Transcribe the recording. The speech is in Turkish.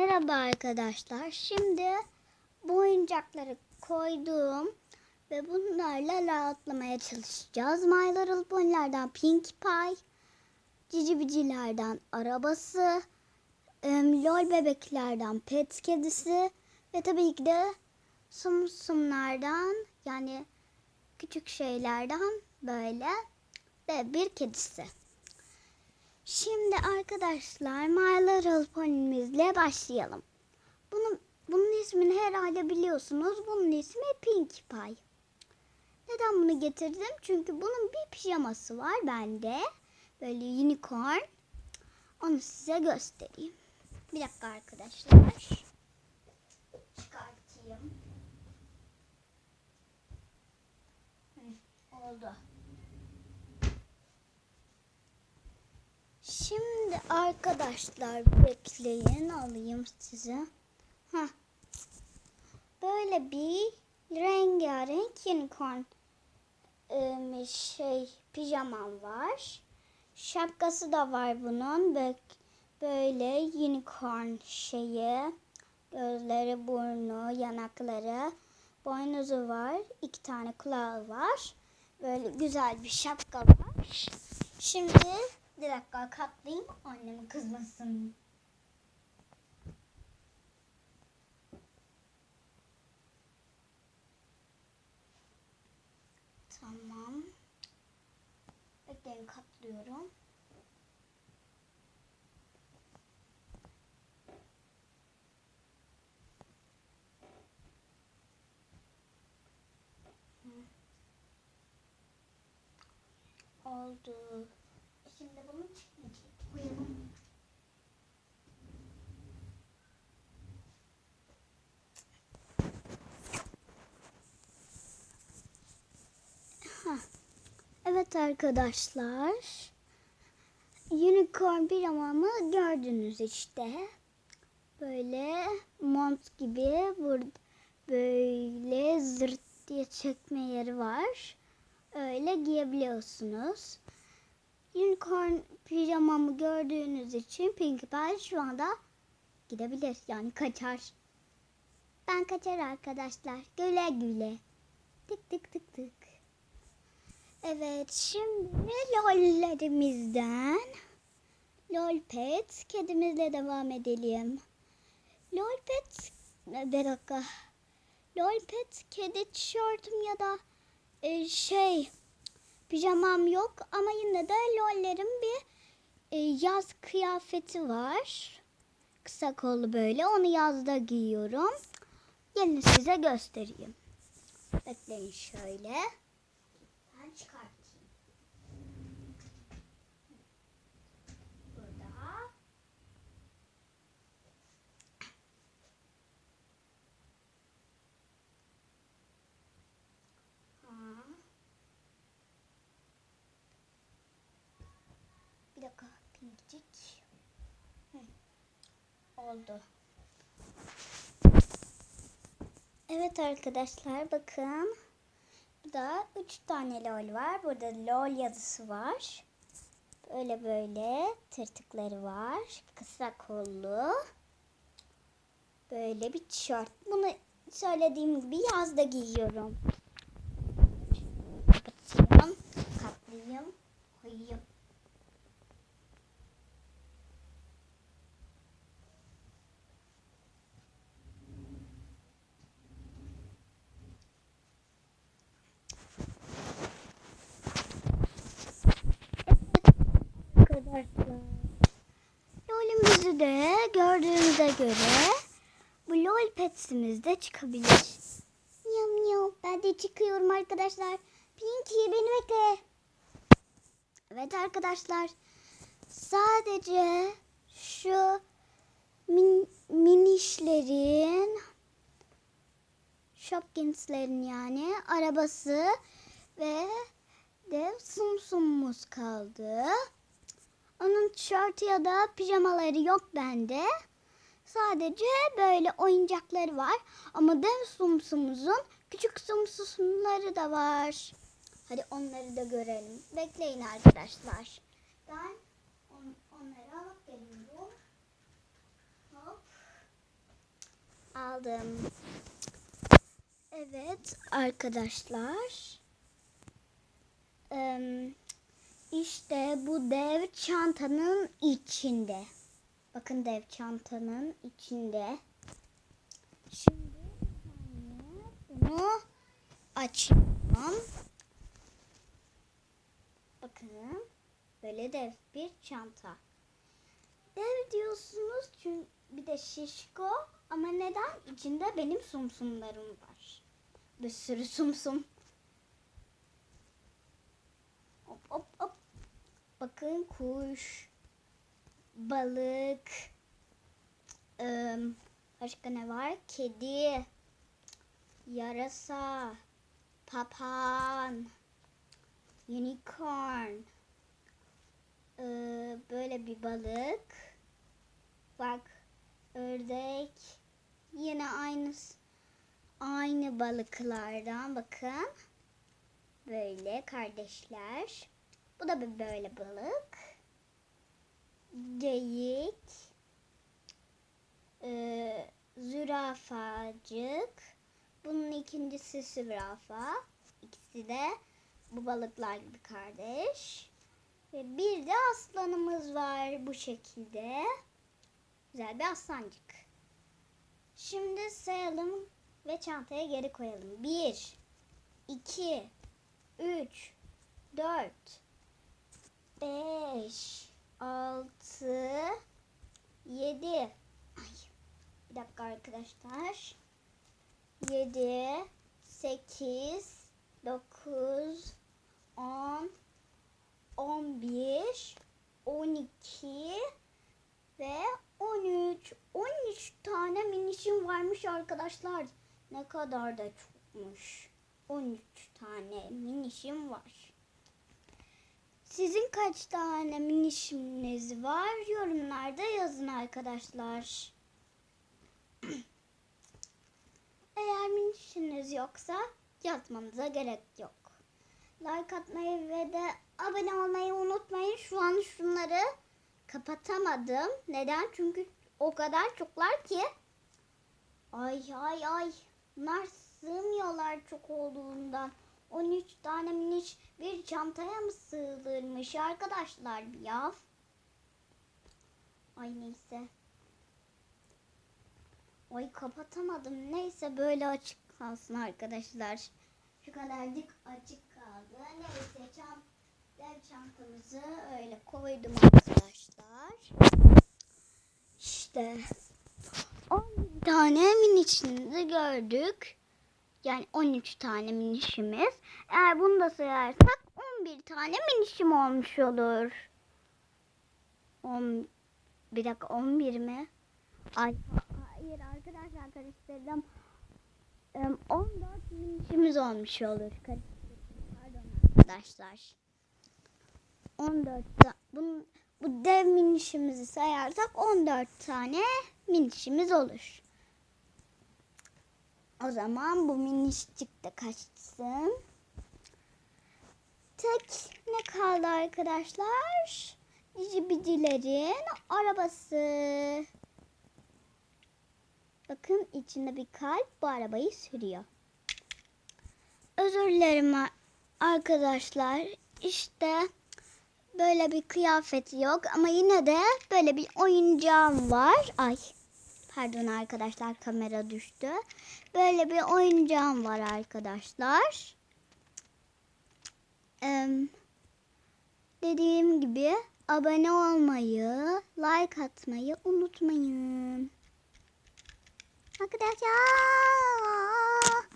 Merhaba arkadaşlar. Şimdi bu oyuncakları koydum ve bunlarla rahatlamaya çalışacağız. My Little Pony'lerden Pinkie Pie, Cici Bici'lerden arabası, LOL bebeklerden pet kedisi ve tabii ki de Sum Sumlardan yani küçük şeylerden böyle ve bir kedisi. Şimdi arkadaşlar My Little Pony'mizle başlayalım. Bunun, bunun ismini herhalde biliyorsunuz. Bunun ismi Pinkie Pie. Neden bunu getirdim? Çünkü bunun bir pijaması var bende. Böyle unicorn. Onu size göstereyim. Bir dakika arkadaşlar. Çıkartayım. Hı, oldu. Şimdi arkadaşlar bekleyin alayım size. Heh. Böyle bir rengarenk unicorn ıı, şey pijamam var. Şapkası da var bunun. Bö- Böyle unicorn şeyi. Gözleri, burnu, yanakları, boynuzu var. iki tane kulağı var. Böyle güzel bir şapka var. Şimdi bir dakika katlayayım annem kızmasın. Tamam. Bekleyin katlıyorum. Oldu. Şimdi bunu çıkmayacak. Koyalım. Evet arkadaşlar. Unicorn pijamamı gördünüz işte. Böyle mont gibi burada böyle zırt diye çekme yeri var. Öyle giyebiliyorsunuz. Unicorn pijamamı gördüğünüz için Pinkie Pie şu anda gidebilir. Yani kaçar. Ben kaçar arkadaşlar. Güle güle. Tık tık tık tık. Evet şimdi lollerimizden lol pet kedimizle devam edelim. Lol pet bir dakika. Lol pet kedi tişörtüm ya da e, şey pijamam yok ama yine de lollerin bir e, yaz kıyafeti var. Kısa kollu böyle. Onu yazda giyiyorum. Gelin size göstereyim. Bekleyin şöyle. Ben çıkartayım. Burada. Ha. Bir dakika pinkcik. Hı. Oldu. Evet arkadaşlar bakın. Burada üç tane lol var. Burada lol yazısı var. Böyle böyle tırtıkları var. Kısa kollu. Böyle bir tişört. Bunu söylediğim gibi yazda giyiyorum. Kapatayım. Katlayayım. Koyayım. Arkadaşlar. LOL'ümüzü de gördüğünüze göre bu LOL petsimizde çıkabilir. Miyav miyav. Ben de çıkıyorum arkadaşlar. Pinky beni bekle. Evet arkadaşlar. Sadece şu min, minişlerin Shopkins'lerin yani arabası ve de sumsumumuz kaldı. Onun tişörtü ya da pijamaları yok bende. Sadece böyle oyuncakları var. Ama dev sumsumuzun küçük sumsumları da var. Hadi onları da görelim. Bekleyin arkadaşlar. Ben on- onları alıp geliyorum. Hop. aldım. Evet arkadaşlar. Em, işte bu dev çantanın içinde. Bakın dev çantanın içinde. Şimdi bunu açıyorum. Bakın böyle dev bir çanta. Dev diyorsunuz çünkü bir de şişko ama neden? İçinde benim sumsumlarım var. Bir sürü sumsum. Hop hop. Bakın kuş, balık, başka ne var? Kedi, yarasa, papağan, unicorn, böyle bir balık. Bak ördek. Yine aynı aynı balıklardan bakın. Böyle kardeşler. Bu da bir böyle balık. Geyik. Ee, zürafacık. Bunun ikincisi zürafa. İkisi de bu balıklar gibi kardeş. Ve bir de aslanımız var bu şekilde. Güzel bir aslancık. Şimdi sayalım ve çantaya geri koyalım. 1, 2, 3, 4, 5, 6, 7. Ay, bir dakika arkadaşlar. 7, 8, 9, 10, 11, 12 ve 13. 13 tane minişim varmış arkadaşlar. Ne kadar da çokmuş. 13 tane minişim var. Sizin kaç tane minişiniz var? Yorumlarda yazın arkadaşlar. Eğer minişiniz yoksa yazmanıza gerek yok. Like atmayı ve de abone olmayı unutmayın. Şu an şunları kapatamadım. Neden? Çünkü o kadar çoklar ki. Ay ay ay. Bunlar sığmıyorlar çok olduğundan. 13 tane miniş bir çantaya mı sığdırmış arkadaşlar ya? Ay neyse. Ay kapatamadım. Neyse böyle açık kalsın arkadaşlar. Şu kadarcık açık kaldı. Neyse çant çantamızı öyle koydum arkadaşlar. İşte 11 tane minişimizi gördük. Yani 13 tane minişimiz. Eğer bunu da sayarsak 11 tane minişim olmuş olur. 10 bir dakika 11 mi? Ay hayır arkadaşlar karıştırdım. Em, 14 minişimiz olmuş olur. Pardon arkadaşlar. 14 ta- bunun, bu dev minişimizi sayarsak 14 tane minişimiz olur. O zaman bu minişcik de kaçsın. Tek ne kaldı arkadaşlar? Cibicilerin arabası. Bakın içinde bir kalp bu arabayı sürüyor. Özür dilerim ar- arkadaşlar. İşte böyle bir kıyafeti yok ama yine de böyle bir oyuncağım var. Ay pardon arkadaşlar kamera düştü. Böyle bir oyuncağım var arkadaşlar. Em, dediğim gibi abone olmayı, like atmayı unutmayın. Arkadaşlar.